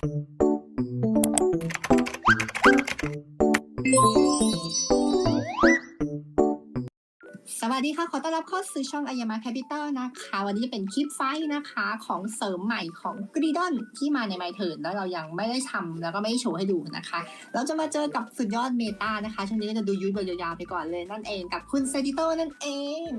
สวัสดีค่ะ ขอต้อนรับเข้าสู่ช่องอายามาแคปิตอลนะคะ วันนี้จะเป็นคลิปไฟนะคะของเสริมใหม่ของกรีดอนที่มาในไมเทิร์นแล้วเรายังไม่ได้ทำแล้วก็ไม่ได้โชว์ให้ดูนะคะ เราจะมาเจอกับสุดยอดเมตานะคะ ช่วงนี้ก็จะดูยูทยาวๆไปก่อนเลยนั่นเองกับคุณเซติโตนั่นเอง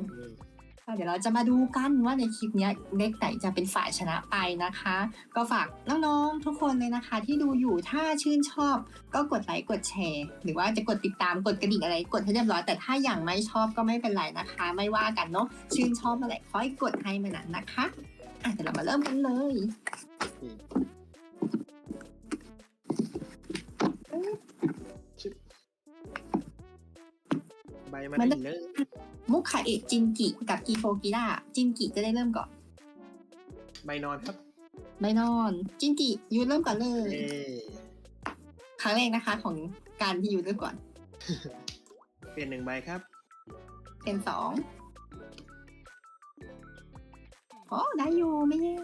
เดี๋ยวเราจะมาดูกันว่าในคลิปนี้เด็กไหนจะเป็นฝ่ายชนะไปนะคะ ก็ฝากน้องๆทุกคนเลยนะคะ ที่ดูอยู่ถ้าชื่นชอบ ก็กดไลค์กดแชร์ หรือว่าจะกดติดตามกดกระดิ่งอะไรกดให้เรียบร้อยแต่ถ้าอย่างไม่ชอบก็ไม่เป็นไรนะคะ ไม่ว่ากันเนาะชื่นชอบอะไรค่อยกดให้มันนั้นนะคะอะเดี๋ยวเรามาเริ่มกันเลย ใบมาได้เลยมุกคาเอะจินกิกับอีโฟกิระจินกิจะได้เริ่มก่อน ใบนอนครับไม่นอน จินกิยูเริ่มก่อนเลยเอ๊ะครั้งแรกนะคะ ของการที่ยูเริ่มก่อน เปลี่ยนหนึ่งใบครับ เป็นสองโอ้ได้อยู่ไม่แย่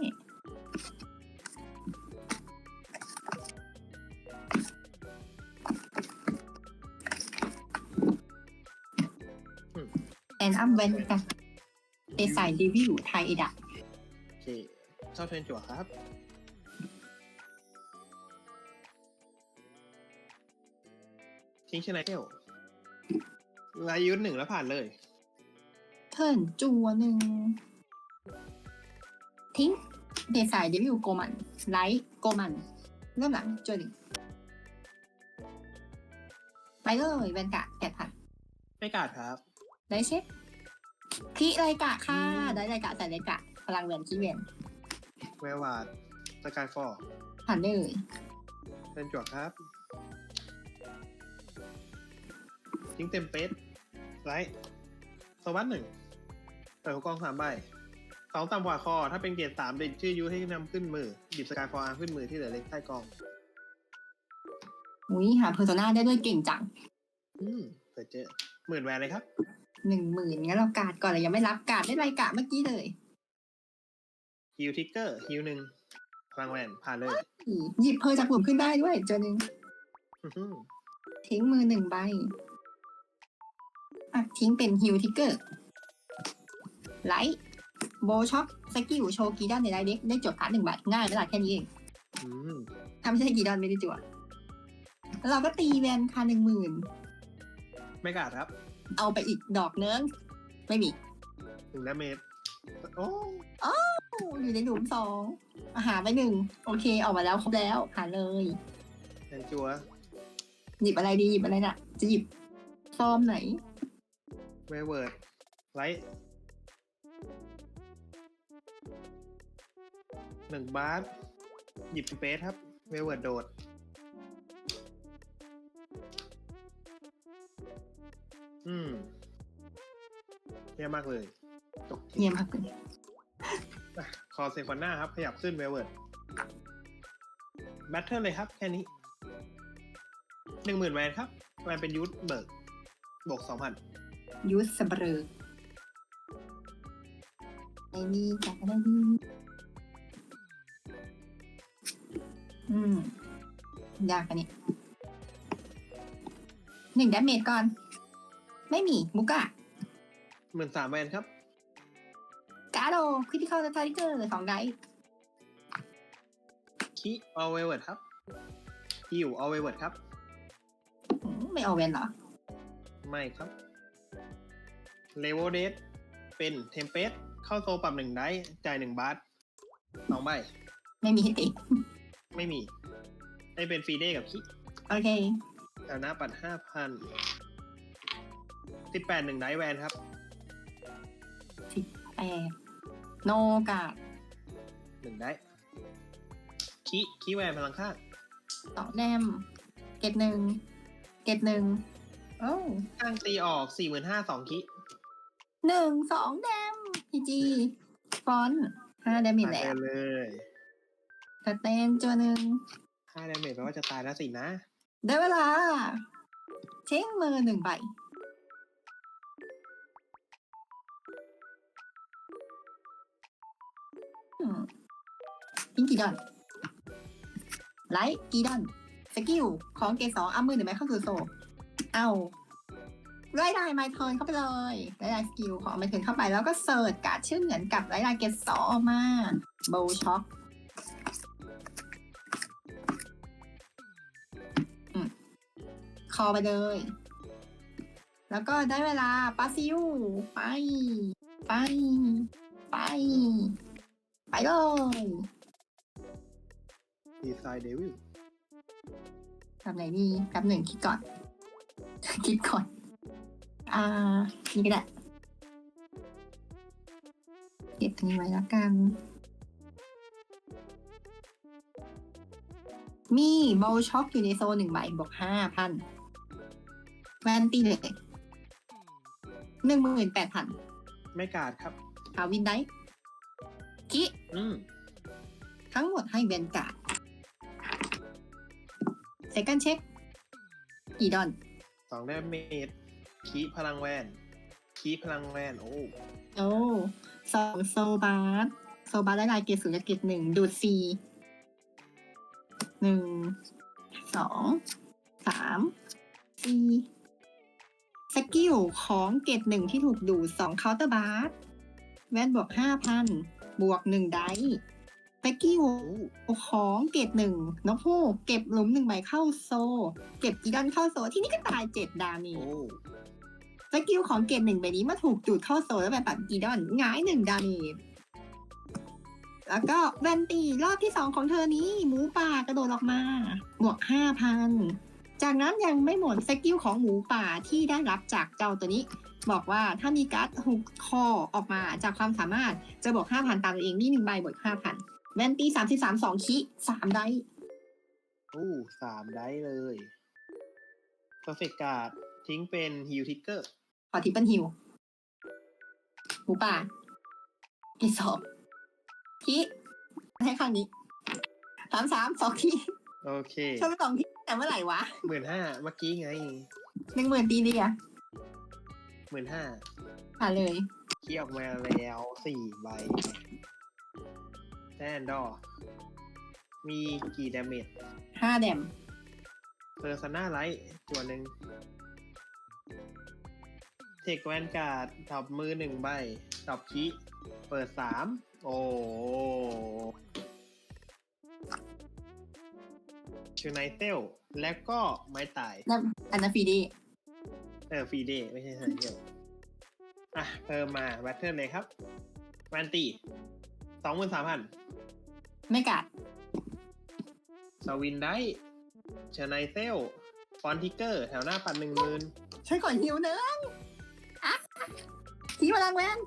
นอัมเวนกันเอสายรีวิวไทยเอดะโอเคชอบเทรนจั่วครับ ทิ้งชนะเกลลายยุทธหนึ่งแล้วผ่านเลย เทิร์นจัวหนึ่ง ทิ้งเดสายรีวิวโกมัน ไลท์โกมัน เริ่มหลังจัวหนึ่งไปเลยแวนกะแกะผัดไม่กาดครับ ได้เช็ค คีไรกะค่ะอืมได้ไรกะแต่ไรกะ พลังเวียนคีเวียนแวววาดสกายฟอร์ผ่านได้เลยเทรนจั่วครับ ทิ้งเต็มเป๊ะไลท์สวัสดหนึ่งเปิดหัวกองสามใบสองต่ำกว่าคอ ถ้าเป็นเกียรติสามเด็กชื่อยุให้นำขึ้นมือหยิบสกายฟอร์อาร์ขึ้นมือที่เหลือเล็กใต้กอง อุ้ยหาเพอร์โซนาได้ด้วยเก่งจัง อืมเปิดเจอหมื่นแวนเลยครับ หนึ่งหมื่นงั้นเรากาดก่อนเลยยังไม่รับกาดได้ไรกะเมื่อกี้เลยฮิวทิกเกอร์ฮิวหนึ่งพลังแวนผ่านเลยหยิบเพอร์จากหลุมขึ้นได้ด้วยเจอหนึ่งอื้อหือทิ้งมือหนึ่งใบอะทิ้งเป็นฮิวทิกเกอร์ไลท์โบช็อคสกิลโชว์กีดอนในไลท์เด็กได้จดการ์ดหนึ่งใบง่ายไม่หลายแค่นี้เอง อืมทำไม่ใช่กีดอนไม่ได้จวดแล้วเราก็ตีแวนค่ะหนึ่งหมื่นไม่กาดครับ เอาไปอีกดอกเนื้งไม่มีหนึ่งดาเมจโอ้อยู่ในหลุมสองอาหารไปหนึ่งโอเคออกมาแล้วครบแล้วผ่านเลยแทนจัวหยิบอะไรดีหยิบอะไรน่ะ จะหยิบฟอร์มไหนเวเวิร์ดไลท์หนึ่งบาสหยิบสเปซครับเวเวิร์ดโดด อืมเยี่ยมมากเลยตกเยี่ยมมากเลยอะคอเซควันหน้าครับ ขยับขึ้นเวเวิร์ดแบทเทิลเลยครับ แค่นี้หนึ่งหมื่นแวนครับแวนเป็นยูทเบิร์กบวกสองพันยูสเบรอไอ้นี่จับอะไรดีอืม ยากอันนี้หนึ่งดาเมจก่อน ไม่มีมุกอะหมื่นสามแวนครับ การ์โดคริติคอลสตาร์เกอร์สองไดส์คีออเวเวิร์ดครับฮิวออเวเวิร์ดครับอืมไม่เอาเวนเหรอ ไม่ครับเลเวลเดสเป็นเทมเพสเข้าโซปรับหนึ่งได้จ่ายหนึ่งบาทสองใบ ไม่มีให้ติไม่มี ได้เป็นฟรีเดย์กับคิโอเคแถวหน้าปัดห้าพัน สิบแปดหนึ่งได้แวนครับแปดโนกาดหนึ่งได้คิคิแวนพลังข้างสองแนม เกตหนึ่งเกตหนึ่งโอ้ข้างตีออกสี่หมื่นห้าสองคิหนึ่งสองแดมพีจีฟอนต์ห้าแดมอีกตายแล้วเลยสเตนตัวหนึ่งห้าดาเมจแปลว่าจะตายแล้วสินะ ได้เวลา เช้งมือหนึ่งใบ อืมพิงกี่ดอนไลท์กีดอนสกิลของเกสองอามือหนึ่งใบเข้าสู่โซเอาไล่ได้ไมเทิร์นเข้าไปเลยไล่ได้สกิลของไมเทิร์นเข้าไปแล้วก็เสิร์ชการ์ดชื่อเหมือนกับไล่ได้เกสองออกมาโบช็อคคอไปเลย แล้วก็ได้เวลาปาซิวไป ไป ไป ไปเลยดีไซน์เดวิลกับไหนดีกับหนึ่งคิดก่อน คิดก่อน อ่า นี่ก็ได้ เก็บอันนี้ไว้แล้วกัน มีโบลช็อคอยู่ในโซนหนึ่งใบบวกห้าพันแวนตีเลยหนึ่งหมื่นแปดพันไม่กาดครับหาวินได้ คิอืมทั้งหมดให้เวนการ์ดเซคันเช็คอีดอนสองได้เมดคีพลังแวนคีพลังแวนโอ้โอ้สองโซบาร์โซบาร์ได้ลายเกรดศูนย์และเกรดหนึ่งดูดซีหนึ่งสองสามสี่สกิลของเกรดหนึ่งที่ถูกดูดสองเคาน์เตอร์บาร์แวนบวกห้าพัน บวกหนึ่งไดสกิลโอ้ของเกรดหนึ่งนกฮูกเก็บหลุมหนึ่งใบเข้าโซ เก็บกีดอนเข้าโซ ที่นี่ก็ตายเจ็ดดาเมจโอ้สกิลของเกรดหนึ่งใบนี้มาถูกดูดเข้าโซแล้วแบบปัดกีดอนหงายหนึ่งดาเมจแล้วก็แวนตีรอบที่สองของเธอนี้หมูป่ากระโดดออกมาบวกห้าพันจากนั้นยังไม่หมดสกิลของหมูป่าที่ได้รับจากเจ้าตัวนี้ บอกว่าถ้ามีการ์ดฮุกคอออกมาจากความสามารถจะบวกห้าพันตามตัวเองนี่หนึ่งใบบวกห้าพันแวนตีสามสิบสามสองคิสามได้โอ้สามได้เลยเพอร์เฟกการ์ดทิ้งเป็นฮิลทิกเกอร์ขอทิปเปิลฮิวหมูป่าเกรดสองคิให้ข้างนี้สามสามสองคิโอเคชอบไปสองคิแต่เมื่อไหร่วะหมื่นห้าเมื่อกี้ไงหนึ่งหมื่นตีเดีย หมื่นห้าผ่านเลยคีออกมาแล้วสี่ใบแน่นดอร์มีกี่ดาเมจห้าแดมเพอร์ซนาไลท์จวนหนึ่งเทคแวนการ์ดดรอปมือหนึ่งใบดรอปคีเปิดสามโอ้ชูไนเซลแล้วก็ไม้ตายนั่นอันนั้นฟรีดี เออฟรีเดย์ไม่ใช่ไซเดียวอะเพิ่มมาแบตเทิลเลยครับแวนตีสองหมื่นสามพันไม่กัดสวินได้เชอร์ไนเซลฟอนติเกอร์ แถวหน้าปัดหนึ่งหมื่นช่วยกดฮิวเนื้องอะทีพลังแวน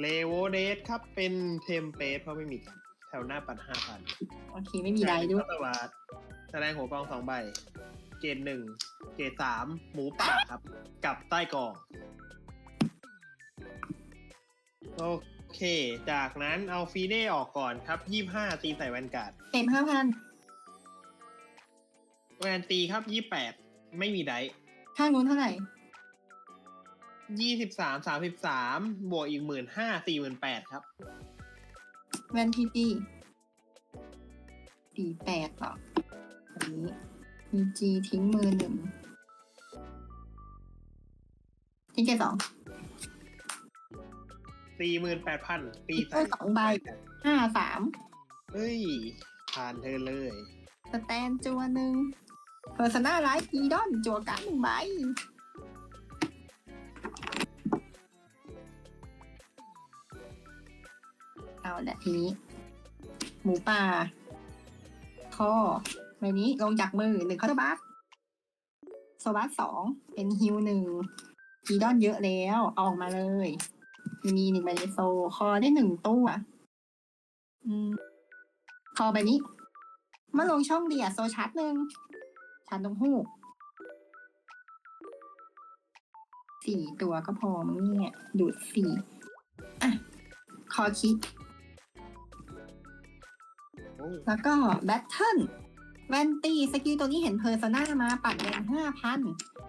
เลโวเดสครับเป็นเทมเพลตเพราะไม่มีกัน แถวหน้าปัดห้าพันโอเค ไม่มีไรด้วยตวาดแสดงหัวกองสองใบ เกรดหนึ่งเกรดสามหมูป่าครับ กับใต้กอง โอเค จากนั้นเอาฟีเดออกก่อนครับยี่ห้าตีใส่แวนการ์ดเต็มห้าพันแวนตีครับยี่แปดไม่มีไดข้างนู้นเท่าไหร่ยี่สิบสามสามสิบสามบวกอีกหมื่นห้าสี่หมื่นแปดครับ แวนพีจีสี่แปดหรออันนี้ พีจีทิ้งมือหนึ่งทิ้งแค่สองสี่หมื่นแปดพันตีใส่เอ้ยสองใบห้าสามเฮ้ย ผ่านเธอเลยสแตนจัวหนึ่งเพอร์ซนาไลท์อีดอนจัวการ์ดหนึ่งใบเอาละทีนี้ หมูป่าข้อ ใบนี้ลงจากมือหนึ่งคาร์บัสโซบัสสองเป็นฮิวหนึ่งอีดอนเยอะแล้ว เอาออกมาเลย มีหนึ่งใบในโซ คอได้หนึ่งตัวอืมคอใบนี้มื่อลงช่องเดียโซชาร์หนึ่งชาร์ตรงหูกสี่ตัวก็พอมั้งเนี่ย ดูดสี่อะ คอคิด แล้วก็แบทเทิล แวนตีสกิลตัวนี้เห็นเพอร์ซนามาปัดแวนห้าพัน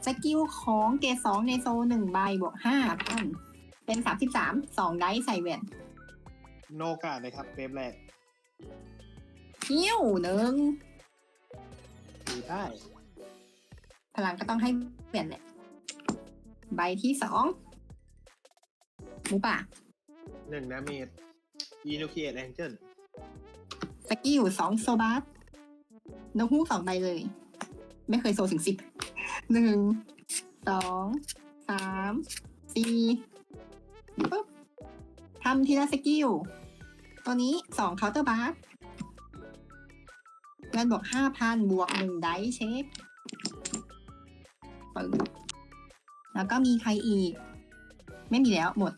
สกิลของเกรดสองในโซหนึ่งใบบวกห้าพันเป็นสามสิบสามสองไดส์ใส่แวนโนกาดเลยครับเวฟแรกหิ้วหนึ่งถือได้พลังก็ต้องให้เปลี่ยนแหละใบที่สองหมูป่าหนึ่งดาเมจยีนูเคียแองเจิลสกิลสองโซบัส นกฮูกสองใบเลย ไม่เคยโซถึงสิบหนึ่งสองสามสี่ปุ๊บทำทีละสกิลตัวนี้สองเคาน์เตอร์บาร์เงินบวกห้าพันบวกหนึ่งไดส์เช็คปึ้งแล้วก็มีใครอีก ไม่มีแล้วหมด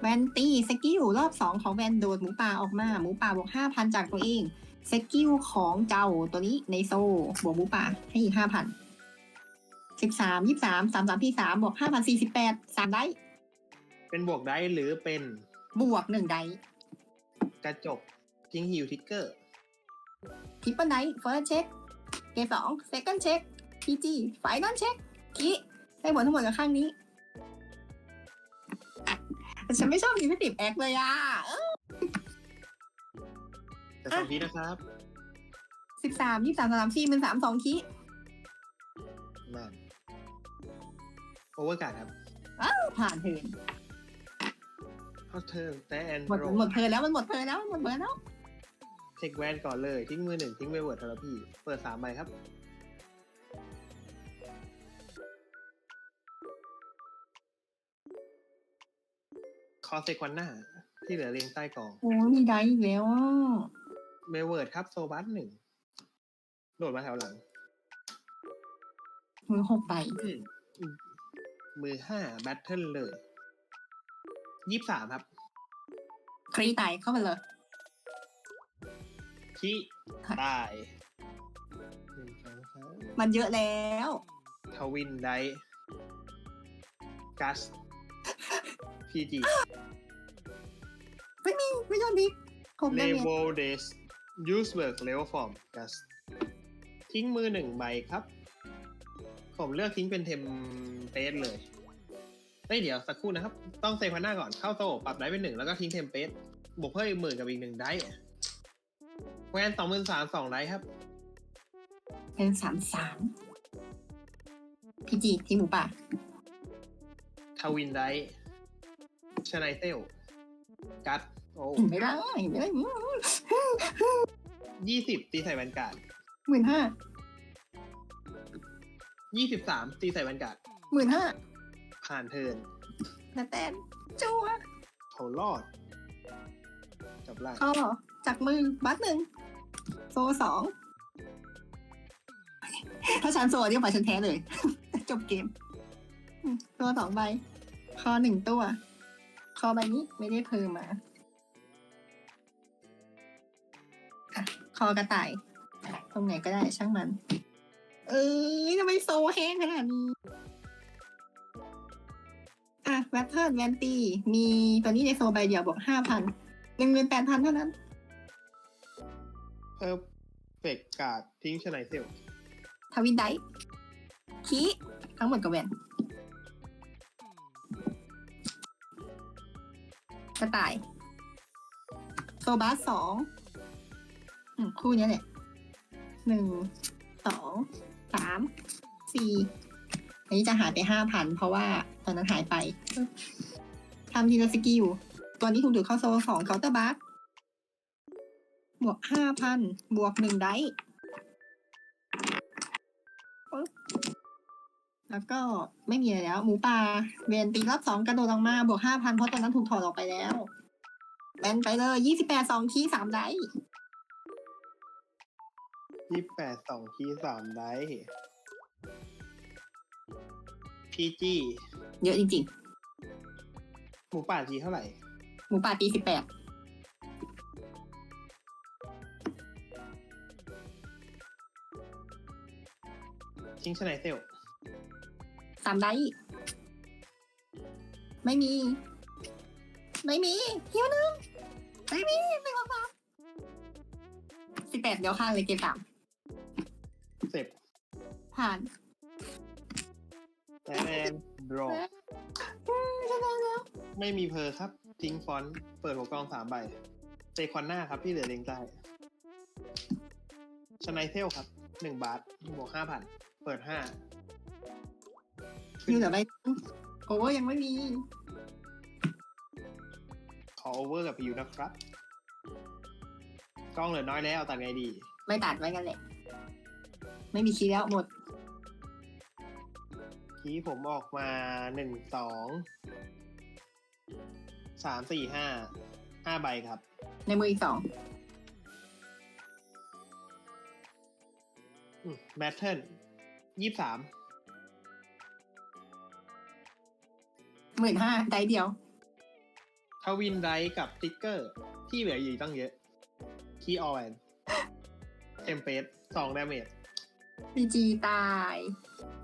แวนตีสกิลรอบสองของแวนโดดหมูป่าออกมา หมูป่าบวกห้าพันจากตัวเอง สกิลของเจ้าตัวนี้ในโซบวกหมูป่าให้อีกห้าพันสิบสามยี่สามสามสามที่สามบวกห้าพันสี่สิบแปดสามได้ เป็นบวกได้หรือเป็นบวกหนึ่งได้กระจกทิ้งฮิวทิกเกอร์ทริปเปิลไนท์เฟิร์สเช็คเกมสองเซคันด์เช็คพีจีไฟนอลเช็คคีได้ผลทั้งหมดกับข้างนี้อะแต่ฉันไม่ชอบดีไม่ติดแอคเลยอะ แต่สองทีนะครับสิบสามยี่สามสามสี่เป็นสามสองคีนั่นโอเวอร์การ์ดครับผ่านเทิร์นเข้าเทิร์นแต่แอนหมดโรหมดเทิร์นแล้วมันหมดเทิร์นแล้วมันหมดเทิร์นแล้วเทคแวนก่อนเลย ทิ้งมือหนึ่งทิ้งเวเวิร์ดเทอราพีเปิดสามใบครับ คอเซควันหน้า ที่เหลือเรียงใต้กอง โอ้ยมีได้อีกแล้วอะ เวเวิร์ดครับ โซบัสหนึ่งโดดมาแถวหลัง มือหกใบอืมอืมมือห้าแบทเทิลเลยยี่สามครับครีตายเข้ามาเลยขี้ค่ะตายหนึ่งสองสามมันเยอะแล้ว ทวินไดกัสพีจีไม่มีไม่ยอมบิ๊กผมเลได้เมเวลเดส ยูสเบิร์กเลเวลฟอร์มกัสทิ้งมือหนึ่งใบครับ ผมเลือกทิ้งเป็นเทมเปสเลยเฮ้ยเดี๋ยวสักครู่นะครับ ต้องเซฟพันหน้าก่อนเข้าโซ่ปรับได้เป็นหนึ่งแล้วก็ทิ้งเทมเปสบวกเพิ่มอีกหมื่นกับอีกหนึ่งได้แวนสองหมื่นสามสองได้ครับเป็นสามสามพีจีที่หมูป่าทวินไดชไนเซลกัสโอ้ไม่ได้ไม่ได้ ยี่สิบตีใส่แวนการ์ดหมื่นห้ายี่สิบสามตีใส่แวนการ์ดหมื่นห้าผ่านเทิร์นแล้วแต่จัวเขารอด จับล่างข้อจากมือบัตหนึ่งโซสองถ้าฉันโซเดียวไปฉันแพ้เลย จบเกมอืมตัวสองใบ คอหนึ่งตัว คอใบนี้ไม่ได้เพิ่มมา คอกระต่าย ตรงไหนก็ได้ช่างมัน เอ้ยทำไมโซแห้งขนาดนี้ อะแวตเทิร์นแวนตีมีตัวนี้ในโซใบเดียวบอกห้าพันหนึ่งหมื่นแปดพันเท่านั้น เพิ่มเฟกการ์ดทิ้งชไนเซลทวินไดท์คีทั้งหมดกับแวนกระต่าย โซบาสสอง อืมคู่นี้แหละหนึ่งสองสามสี่อันนี้จะหายไปห้าพันเพราะว่าตอนนั้นหายไปทำทีละสกิลตัวนี้ถูกดูดเข้าโซสองเคาน์เตอร์บาร์บวกห้าพันบวกหนึ่งไดท์ปึ๊บแล้วก็ไม่มีอะไรแล้ว หมูป่าเวนตีรอบสองกระโดดลงมา บวกห้าพันเพราะตอนนั้นถูกถอดออกไปแล้วแบนไปเลยยี่สิบแปดสองคีสามไดท์ ยี่แปดสองคีย์สามได้พีจีเยอะจริงหมูป่าทีเท่าไหร่ ๆ หมูป่าตีสิบแปดทิ้งชไนเซลสามไดท์ไม่มี ไม่มีหิวหนึ่งไม่มีไม่ออกมาสิบแปดเดี๋ยวข้างเลยเกมสาม เสร็จผ่านแอนดรออืมชนะแล้วไม่มีเพอร์ครับ ทิ้งฟอนต์เปิดหัวกองสามใบเจคอนหน้าครับที่เหลือเลียงใต้ชไนเทลครับหนึ่งบาทบวกห้าพันเปิดห้ายูเหลือใบโอเวอร์ยังไม่มี ขอโอเวอร์กับพิวนะครับ กล้องเหลือน้อยแล้วตัดไงดี ไม่ตัดไว้กันแหละ ไม่มีคีย์แล้วหมดคีย์ผมออกมาหนึ่งสองสามสี่ห้าห้าใบครับ ในมืออีกสองแบทเทิลยี่สามหมื่นห้าได้เดียว ทวินไรกับติ๊กเกอร์ ที่เหลืออยู่ตั้งเยอะ คีย์ออนเทมเพสสองดาเมจ พีจีตาย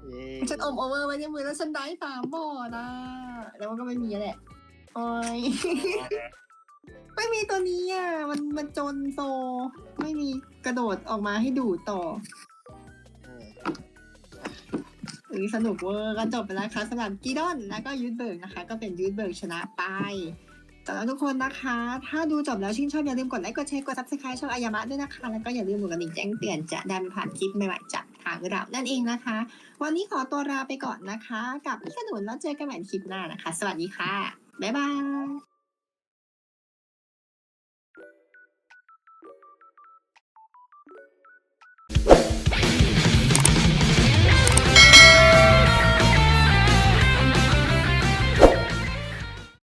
เย้ฉันอมโอเวอร์ไว้ในมือแล้วฉันได้สามบอร์ดอะแล้วมันก็ไม่มีแหละโอ้ย ไม่มีตัวนี้อะ มันมันจนโซ ไม่มีกระโดดออกมาให้ดูดต่อเออเออสนุกเวอร์ก็จบไปแล้วค่ะสำหรับกีดอนแล้วก็ยูทเบิร์กนะคะ ก็เป็นยูทเบิร์กชนะไป สำหรับทุกคนนะคะ ถ้าดูจบแล้วชื่นชอบอย่าลืมกดไลค์ กดแชร์ กดซับสไครต์ช่องอายามะด้วยนะคะ แล้วก็อย่าลืมกดกระดิ่งแจ้งเตือนจะได้ไม่ผ่านคลิปใหม่ๆจากทางเรา นั่นเองนะคะ วันนี้ขอตัวลาไปก่อนนะคะ กับพี่ขนุนแล้วเจอกันใหม่คลิปหน้านะคะ สวัสดีค่ะ บ๊ายบาย